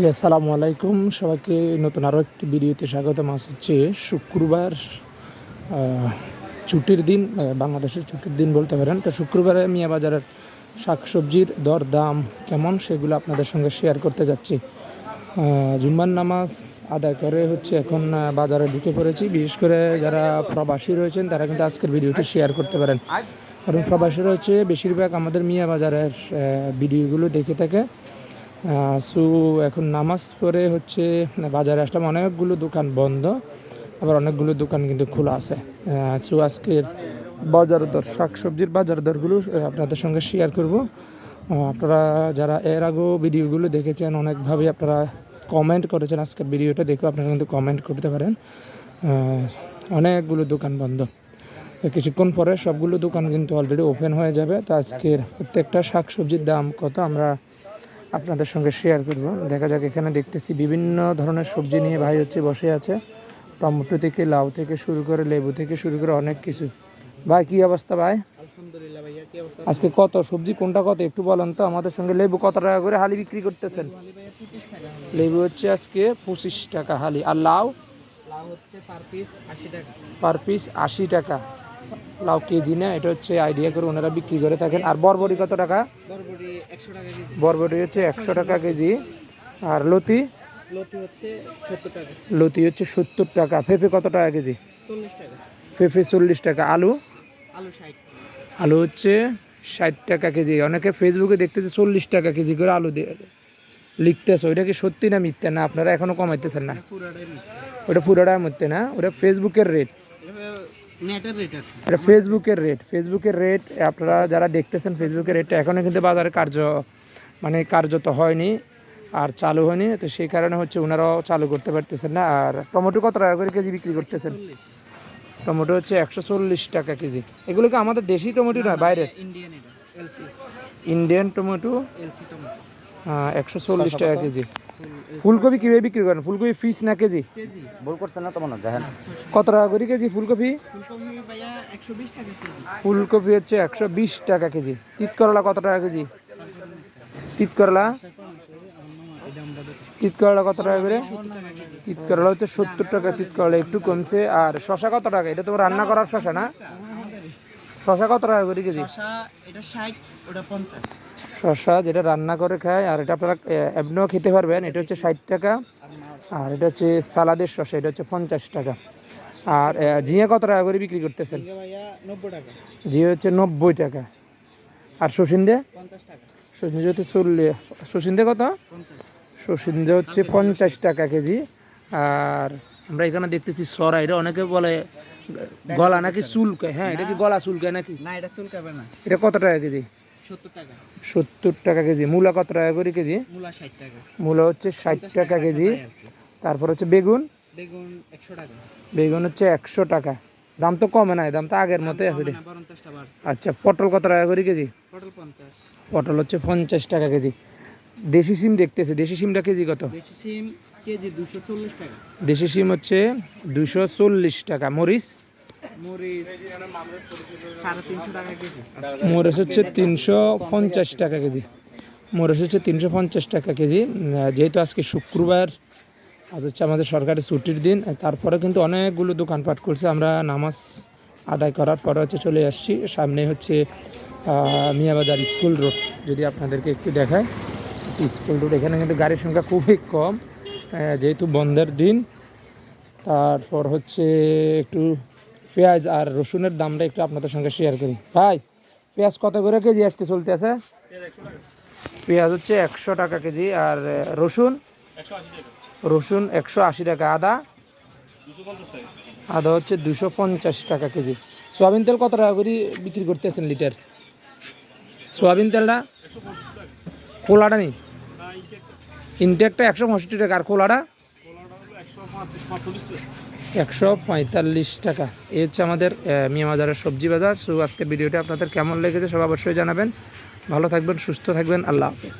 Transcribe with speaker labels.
Speaker 1: জি আসসালামু আলাইকুম। সবাইকে নতুন আরও একটি ভিডিওতে স্বাগত মাস হচ্ছে শুক্রবার ছুটির দিন বাংলাদেশের ছুটির দিন বলতে পারেন। তো শুক্রবারে মিয়া বাজারের শাকসবজির দর দাম কেমন সেগুলো আপনাদের সঙ্গে শেয়ার করতে যাচ্ছি। জুম্মার নামাজ আদায় করে হচ্ছে এখন বাজারে ঢুকে পড়েছি। বিশেষ করে যারা প্রবাসী রয়েছেন, তারা কিন্তু আজকের ভিডিওটি শেয়ার করতে পারেন। কারণ প্রবাসী রয়েছে বেশিরভাগ আমাদের মিয়া বাজারের ভিডিওগুলো দেখে থাকে। সো এখন নামাজ পড়ে হচ্ছে, বাজারে আসলাম, অনেকগুলো দোকান বন্ধ, আবার অনেকগুলো দোকান কিন্তু খোলা আছে। সো আজকের বাজার দর, শাকসবজির বাজার দরগুলো আপনাদের সঙ্গে শেয়ার করব। আপনারা যারা এর আগেও ভিডিওগুলো দেখেছেন, অনেকভাবে আপনারা কমেন্ট করেছেন আজকের ভিডিওটা, দেখে আপনারা কিন্তু কমেন্ট করতে পারেন। অনেকগুলো দোকান বন্ধ। তো কিছুক্ষণ পরে সবগুলো দোকান কিন্তু অলরেডি ওপেন হয়ে যাবে। তো আজকের প্রত্যেকটা শাকসবজির দাম কত আমরা আপনাদের সঙ্গে শেয়ার করব। দেখা যাক এখানে দেখতেছি বিভিন্ন ধরনের সবজি নিয়ে ভাই হচ্ছে বসে আছে। টমেটো থেকে লাউ থেকে শুরু করে লেবু থেকে শুরু করে অনেক কিছু। ভাই কি অবস্থা ভাই? আজকে কত? সবজি কোনটা কত? একটু বলেন তো আমাদের সঙ্গে লেবু কত টাকা করে হালি বিক্রি করতেছেন। লেবু হচ্ছে আজকে পঁচিশ টাকা হালি। আর লাউ?
Speaker 2: লাউ হচ্ছে পার পিস আশি টাকা।
Speaker 1: পার পিস আশি টাকা। লাউ কেজি না এটা হচ্ছে আইডিয়া করে ওনারা বিক্রি করে থাকেন। আর বরবরি কত টাকা?
Speaker 2: বরবটি
Speaker 1: বরবটি হচ্ছে একশো টাকা কেজি। আর লতি?
Speaker 2: লতি হচ্ছে সত্তর টাকা।
Speaker 1: পেঁপে কত টাকা কেজি? পেঁপে চল্লিশ টাকা। আলু?
Speaker 2: আলু
Speaker 1: আলু হচ্ছে ষাট টাকা কেজি। অনেকে ফেসবুকে দেখতেছে চল্লিশ টাকা কেজি করে আলু দিয়ে লিখতেছে। ওইটা কি সত্যি না মিথ্যা? না আপনারা এখনও কমাইতেছেন না। ওটা পুরোটার মধ্যে না ওটা ফেসবুকের রেট। এটা ফেসবুকের রেট ফেসবুকের রেট আপনারা যারা দেখতেছেন ফেসবুকের রেটটা এখনও কিন্তু বাজারে কার্য মানে কার্যত হয়নি আর চালু হয়নি। তো সেই কারণে হচ্ছে ওনারাও চালু করতে পারতেছেন না। আর টমেটো কত টাকা করে কেজি বিক্রি করতেছেন? টমেটো হচ্ছে একশো চল্লিশ টাকা কেজি। এগুলো কি আমাদের দেশি টমেটো না বাইরে?
Speaker 2: ইন্ডিয়ান এটা LC
Speaker 1: Indian tomato?
Speaker 2: LC tomato.
Speaker 1: একশো চল্লিশ টাকা কেজি। ফুলকপি কীভাবে বিক্রি করেন? ফুলকপি পিস না কেজি?
Speaker 3: ভুল করছেন না তোমার দেখেন।
Speaker 1: কত টাকা করে কেজি ফুলকপি?
Speaker 2: ফুলকপি
Speaker 1: হচ্ছে একশো বিশ টাকা কেজি। তিত করলা কত টাকা কেজি। তিত করলা তিত করলা কত টাকা করে? তিত করলা হচ্ছে সত্তর টাকা তিত করলা একটু কমছে। আর শশা কত টাকা? এটা তোমার রান্না করার শশা না? শশা কত টাকা করে কেজি?
Speaker 2: এটা ষাট ওটা পঞ্চাশ।
Speaker 1: শশা যেটা রান্না করে খায় আর এটা আপনারা এমনিও খেতে পারবেন। এটা হচ্ছে ষাট টাকা আর এটা হচ্ছে সালাদের শশা এটা হচ্ছে পঞ্চাশ টাকা। আর ঝিঙে কত টাকা করে বিক্রি করতেছেন? ঝিঙে হচ্ছে নব্বই টাকা। আর
Speaker 2: টাকা।
Speaker 1: শসিন্দে হচ্ছে চল্লিশ শসিন্দে কত? শসিন্দে হচ্ছে পঞ্চাশ টাকা কেজি। আর আমরা এখানে দেখতেছি সরা এটা অনেকে বলে গলা নাকি চুলকায়। হ্যাঁ এটা কি গলা চুলকায় নাকি?
Speaker 2: না এটা চুলকাবে না।
Speaker 1: এটা কত টাকা কেজি?
Speaker 2: সত্তর টাকা।
Speaker 1: কেজি। মূলা কত টাকা করে কেজি?
Speaker 2: মূলা টাকা।
Speaker 1: মূলা হচ্ছে ষাট টাকা কেজি তারপর হচ্ছে বেগুন?
Speaker 2: বেগুন একশো টাকা।
Speaker 1: বেগুন হচ্ছে একশো টাকা। দাম তো কমে নাই দাম তো আগের মতোই আছে আচ্ছা পটল কত টাকা করে কেজি?
Speaker 2: পটল
Speaker 1: পটল হচ্ছে পঞ্চাশ টাকা কেজি। দেশি সিম দেখতেছে। দেশি সিমটা কেজি কত?
Speaker 2: দেশি সিম
Speaker 1: হচ্ছে দুশো চল্লিশ টাকা। মরিচ?
Speaker 2: মরিচ
Speaker 1: হচ্ছে তিনশো পঞ্চাশ টাকা কেজি। মরিচ হচ্ছে তিনশো পঞ্চাশ টাকা কেজি। যেহেতু আজকে শুক্রবার, আজ হচ্ছে আমাদের সরকারি ছুটির দিন, তারপরে কিন্তু অনেকগুলো দোকানপাট করছে আমরা নামাজ আদায় করার পরে হচ্ছে চলে আসছি। সামনে হচ্ছে মিয়াবাজার স্কুল রোড। যদি আপনাদেরকে একটু দেখায় স্কুল রোড, এখানে কিন্তু গাড়ির সংখ্যা খুবই কম। যেহেতু বন্ধের দিন, তারপর হচ্ছে একটু পেঁয়াজ আর রসুনের দামটা একটু আপনাদের সঙ্গে শেয়ার করি। ভাই, পেঁয়াজ কত করে কেজি আজকে চলতে আছে পেঁয়াজ হচ্ছে একশো টাকা কেজি আর রসুন রসুন একশো আশি টাকা, আদা আদা হচ্ছে দুশো পঞ্চাশ টাকা কেজি। সোয়াবিন তেল কত টাকা করে বিক্রি করতে করতেছেন লিটার? সোয়াবিন তেলটা? খোলাটা নেই? ইনটেকটা একশো পঁয়ষট্টি টাকা, আর খোলাটা? একশো পঁয়তাল্লিশ টাকা। এই হচ্ছে আমাদের মিয়া বাজারের সবজি বাজার। সো আজকে ভিডিওটি আপনাদের কেমন লেগেছে সব অবশ্যই জানাবেন। ভালো থাকবেন, সুস্থ থাকবেন। আল্লাহ হাফেজ।